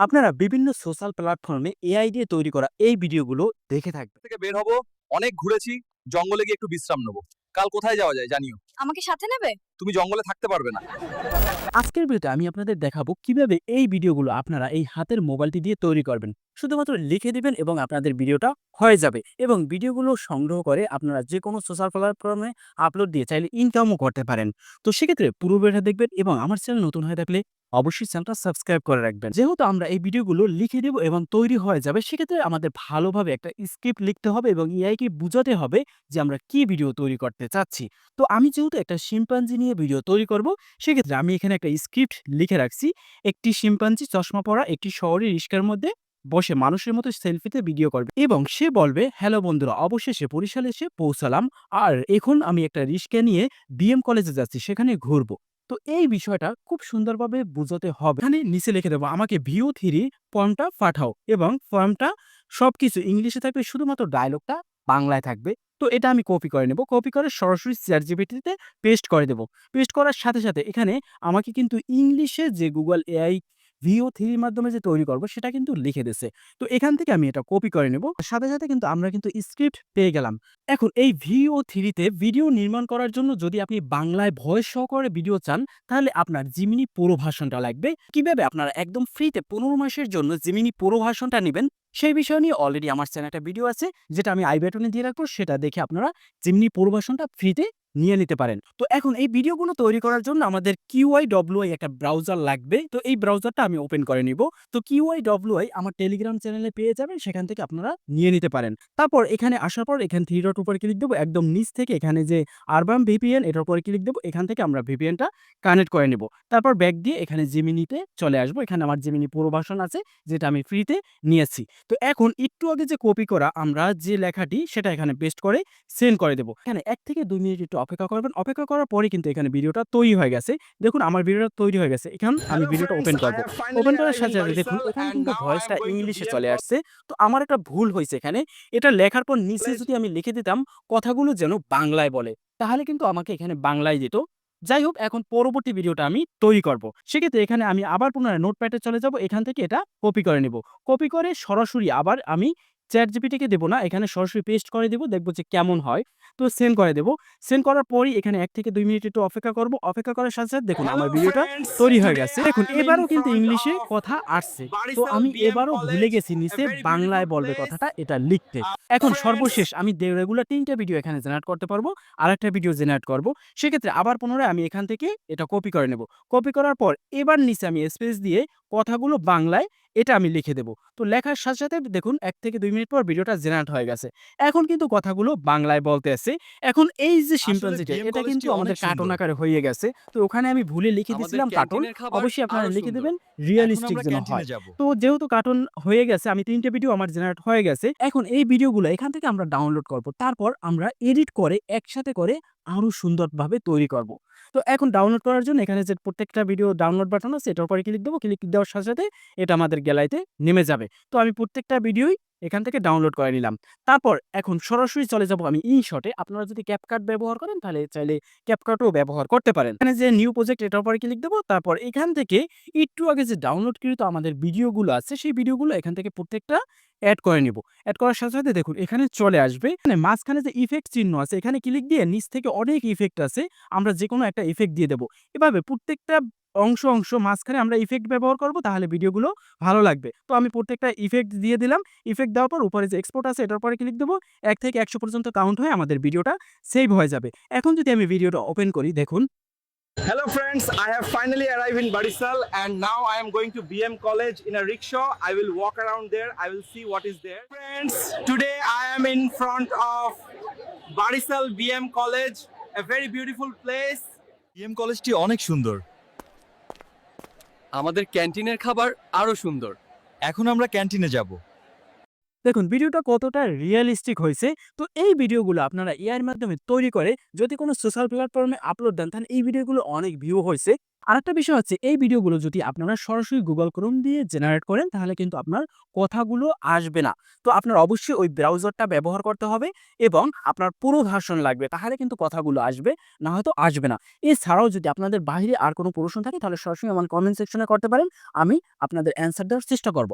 আপনারা বিভিন্ন সোশ্যাল প্ল্যাটফর্মে এআই দিয়ে তৈরি করা এই ভিডিওগুলো দেখে থাকবেন। থেকে বের হব অনেক ঘুরেছি জঙ্গলে গিয়ে একটু বিশ্রাম নেব। কাল কোথায় যাওয়া যায় জানিও। আমাকে সাথে নেবে? তুমি জঙ্গলে থাকতে পারবে না। আজকের ভিডিওতে আমি আপনাদের দেখাবো কীভাবে এই ভিডিওগুলো আপনারা এই হাতের মোবাইলটি দিয়ে তৈরি করবেন। শুধুমাত্র লিখে দিবেন এবং আপনাদের ভিডিওটা হয়ে যাবে এবং ভিডিওগুলো সংগ্রহ করে আপনারা যে কোনো সোশ্যাল প্ল্যাটফর্মে আপলোড দিয়ে চাইলে ইনকামও করতে পারেন। তো সেক্ষেত্রে পুরো ভিডিওটা দেখবেন এবং আমার চ্যানেল নতুন হয়ে থাকলে অবশ্যই চ্যানেলটা সাবস্ক্রাইব করে রাখবেন। যেহেতু আমরা এই ভিডিওগুলো লিখে দেব এবং তৈরি হয়ে যাবে, সেক্ষেত্রে আমাদের ভালোভাবে একটা স্ক্রিপ্ট লিখতে হবে এবং এআইকে বুঝাতে হবে যে আমরা কি ভিডিও তৈরি করতে চাচ্ছি। তো আমি যেহেতু একটা শিম্পাঞ্জি নিয়ে ভিডিও তৈরি করব, সেক্ষেত্রে আমি এখানে একটা স্ক্রিপ্ট লিখে রাখছি। একটি শিম্পাঞ্জি চশমা পরা একটি শহরে রিস্কার মধ্যে বসে মানুষের মতো সেলফিতে ভিডিও করবে এবং সে বলবে, হ্যালো বন্ধুরা, অবশেষে বরিশালে এসে পৌঁছালাম। আর এখন আমি একটা রিস্কা নিয়ে বিএম কলেজে যাচ্ছি, সেখানে ঘুরবো। তো এই বিষয়টা খুব সুন্দরভাবে বুঝতে হবে। এখানে নিচে লিখে দেবো, আমাকে ভিউ থ্রি ফর্মটা পাঠাও এবং ফর্মটা সব কিছু ইংলিশে থাকবে, শুধুমাত্র ডায়লগটা বাংলায় থাকবে। তো এটা আমি কপি করে নেব। কপি করে সরাসরি চ্যাট জিপিটিতে পেস্ট করে দেব। পেস্ট করার সাথে সাথে এখানে আমাকে কিন্তু ইংলিশে যে গুগল এআই ভিও থ্রির মাধ্যমে যে তৈরি করব সেটা কিন্তু লিখে দিছে তো এখান থেকে আমি এটা কপি করে নেব। সাথে সাথে কিন্তু আমরা কিন্তু স্ক্রিপ্ট পেয়ে গেলাম। এখন এই ভিও থ্রিতে ভিডিও নির্মাণ করার জন্য যদি আপনি বাংলায় ভয়েস সহকারে ভিডিও চান, তাহলে আপনার জিমিনি পুরো ভাষণটা লাগবে। কীভাবে? আপনারা একদম ফ্রিতে পনেরো মাসের জন্য জিমিনি পুরো ভাষণটা নেবেন। সেই বিষয় নিয়ে অলরেডি আমার চ্যানেলে একটা ভিডিও আছে, যেটা আমি আই বাটনে দিয়ে রাখব, সেটা দেখে আপনারা জিমনি পুরো ভাষণটা ফ্রিতে নিয়ে নিতে পারেন। তো এখন এই ভিডিওগুলো তৈরি করার জন্য আমাদের কিউআই ডব্লিউআই একটা ব্রাউজার লাগবে। তো এই ব্রাউজারটা আমি ওপেন করে নিব। তো কিউআই ডব্লিউআই আমার টেলিগ্রাম চ্যানেলে পেয়ে যাবেন, সেখান থেকে আপনারা নিয়ে নিতে পারেন। তারপর এখানে আসার পর এখানে থ্রি ডট উপরে ক্লিক দেবো, একদম নিচ থেকে এখানে যে আরবাম ভিপিএন, এটার উপরে ক্লিক দেবো, এখান থেকে আমরা ভিপিএনটা কানেক্ট করে নেব। তারপর ব্যাগ দিয়ে এখানে জিমিনিতে চলে আসব। এখানে আমার জিমিনি পুরো ভাষণ আছে, যেটা আমি ফ্রিতে নিয়েছি। তো এখন একটু আগে যে কপি করা, আমরা যে লেখাটি, সেটা এখানে পেস্ট করে সেন্ড করে দেবো। এখানে এক থেকে দুই মিনিট একটু অপেক্ষা করবেন। অপেক্ষা করার পরে কিন্তু এখানে ভিডিওটা তৈরি হয়ে গেছে। দেখুন আমার ভিডিওটা তৈরি হয়ে গেছে। এখানে আমি ভিডিওটা ওপেন করব। ওপেন করার সাথে সাথে দেখুন এখানে কিন্তু ভয়েসটা ইংলিশে চলে আসছে। তো আমার একটা ভুল হয়েছে এখানে। এটা লেখার পর নিচে যদি আমি লিখে দিতাম কথাগুলো যেন বাংলায় বলে তাহলে কিন্তু আমাকে এখানে বাংলায় দিত যাই হোক এখন পরবর্তী ভিডিওটা আমি তৈরি করব। সেক্ষেত্রে এখানে আমি আবার পুনরায় নোট নোটপ্যাডে চলে যাব। এখান থেকে এটা কপি করে নেব। কপি করে সরাসরি আবার আমি চ্যাট জিপিটিকে দেবো না এখানে সরাসরি পেস্ট করে দেবো দেখব যে কেমন হয় তো সেন্ড করে দেবো। সেন্ড করার পরই এখানে এক থেকে দুই মিনিট একটু অপেক্ষা করব অপেক্ষা করার সাথে সাথে দেখুন আমার ভিডিওটা তৈরি হয়ে গেছে। দেখুন এবারও কিন্তু ইংলিশে কথা আসছে। তো আমি এবারও ভুলে গেছি নিচে বাংলায় বলবে কথাটা এটা লিখতে। এখন সর্বশেষ আমি রেগুলার তিনটা ভিডিও এখানে জেনারেট করতে পারব আর একটা ভিডিও জেনারেট করব। সেক্ষেত্রে আবার পুনরায় আমি এখান থেকে এটা কপি করে নেব। কপি করার পর এবার নিচে আমি স্পেস দিয়ে কথাগুলো বাংলায় এটা আমি লিখে দেব। তো লেখার সাথে সাথে দেখুন এক থেকে দুই মিনিট পর ভিডিওটা জেনারেট হয়ে গেছে। এখন কিন্তু কথাগুলো বাংলায় বলতে আছে। এখন এই যে শিম্পাঞ্জিটা এটা কিন্তু আমাদের কার্টুন আকারে হয়ে গেছে। তো ওখানে আমি ভুলে লিখে দিয়েছিলাম কার্টুন অবশ্যই আপনারা লিখে দেবেন। রিয়েলিস্টিক যেন হয়। তো যেহেতু কার্টুন হয়ে গেছে আমি তিনটে ভিডিও আমার জেনারেট হয়ে গেছে। এখন এই ভিডিওগুলো এখান থেকে আমরা ডাউনলোড করব। তারপর আমরা এডিট করে একসাথে করে আরও সুন্দরভাবে তৈরি করব। তো এখন ডাউনলোড করার জন্য এখানে যে প্রত্যেকটা ভিডিও ডাউনলোড বাটন আছে, এটার উপরে ক্লিক দেবো। ক্লিক দেওয়ার সাথে সাথে এটা আমাদের গ্যালারিতে নেমে যাবে। তো আমি প্রত্যেকটা ভিডিওই এখান থেকে ডাউনলোড করে নিলাম। তারপর এখন সরাসরি চলে যাব আমি ইনশটে আপনারা যদি ক্যাপকাট ব্যবহার করেন, তাহলে চাইলে ক্যাপকাটও ব্যবহার করতে পারেন। এখানে যে নিউ প্রজেক্ট এটার উপরে ক্লিক দেবো। তারপর এখান থেকে একটু আগে যে ডাউনলোডকৃত আমাদের ভিডিওগুলো আছে, সেই ভিডিওগুলো এখান থেকে প্রত্যেকটা অ্যাড করে নিব। অ্যাড করার সাথে সাথে দেখুন, এখানে চলে আসবে। মানে মাঝখানে যে ইফেক্ট চিহ্ন আছে, এখানে ক্লিক দিয়ে নিচ থেকে অনেক ইফেক্ট আছে। আমরা যে কোনো একটা ইফেক্ট দিয়ে দেবো। এভাবে প্রত্যেকটা অংশ অংশ মাঝখানে আমরা ইফেক্ট ব্যবহার করব তাহলে ভিডিওগুলো ভালো লাগবে তো আমি প্রত্যেকটা ইফেক্ট দিয়ে দিলাম ইফেক্ট দেওয়ার পর উপরে যে এক্সপোর্ট আছে এটার পরে ক্লিক দেবো এক থেকে একশো পর্যন্ত কাউন্ট হয়ে আমাদের ভিডিওটা সেভ হয়ে যাবে এখন যদি আমি ভিডিওটা ওপেন করি দেখুন Hello friends, I have finally arrived in Barisal and now I am going to BM College in a rickshaw. I will walk around there. I will see what is there. Friends, today I am in front of Barisal BM College, a very beautiful place. BM কলেজটি অনেক সুন্দর আমাদের ক্যান্টিনের খাবার আরও সুন্দর। এখন আমরা ক্যান্টিনে যাব। দেখুন, ভিডিওটা কতটা রিয়েলিস্টিক হয়েছে? তো এই ভিডিওগুলো আপনারা এআইয়ের মাধ্যমে তৈরি করে যদি কোনো সোশ্যাল প্ল্যাটফর্মে আপলোড দেন, তাহলে এই ভিডিওগুলো অনেক ভিউ হয়েছে। আরেকটা বিষয় হচ্ছে, এই ভিডিওগুলো যদি আপনারা সরাসরি গুগল ক্রোম দিয়ে জেনারেট করেন, তাহলে কিন্তু আপনার কথাগুলো আসবে না। তো আপনার অবশ্যই ওই ব্রাউজারটা ব্যবহার করতে হবে এবং আপনার পুরো ভার্সন লাগবে, তাহলে কিন্তু কথাগুলো আসবে, না হয়তো আসবে না। এছাড়াও যদি আপনাদের বাইরে আর কোনো প্রশ্ন থাকে, তাহলে সরাসরি আমার কমেন্ট সেকশনে করতে পারেন, আমি আপনাদের অ্যান্সার দেওয়ার চেষ্টা করব।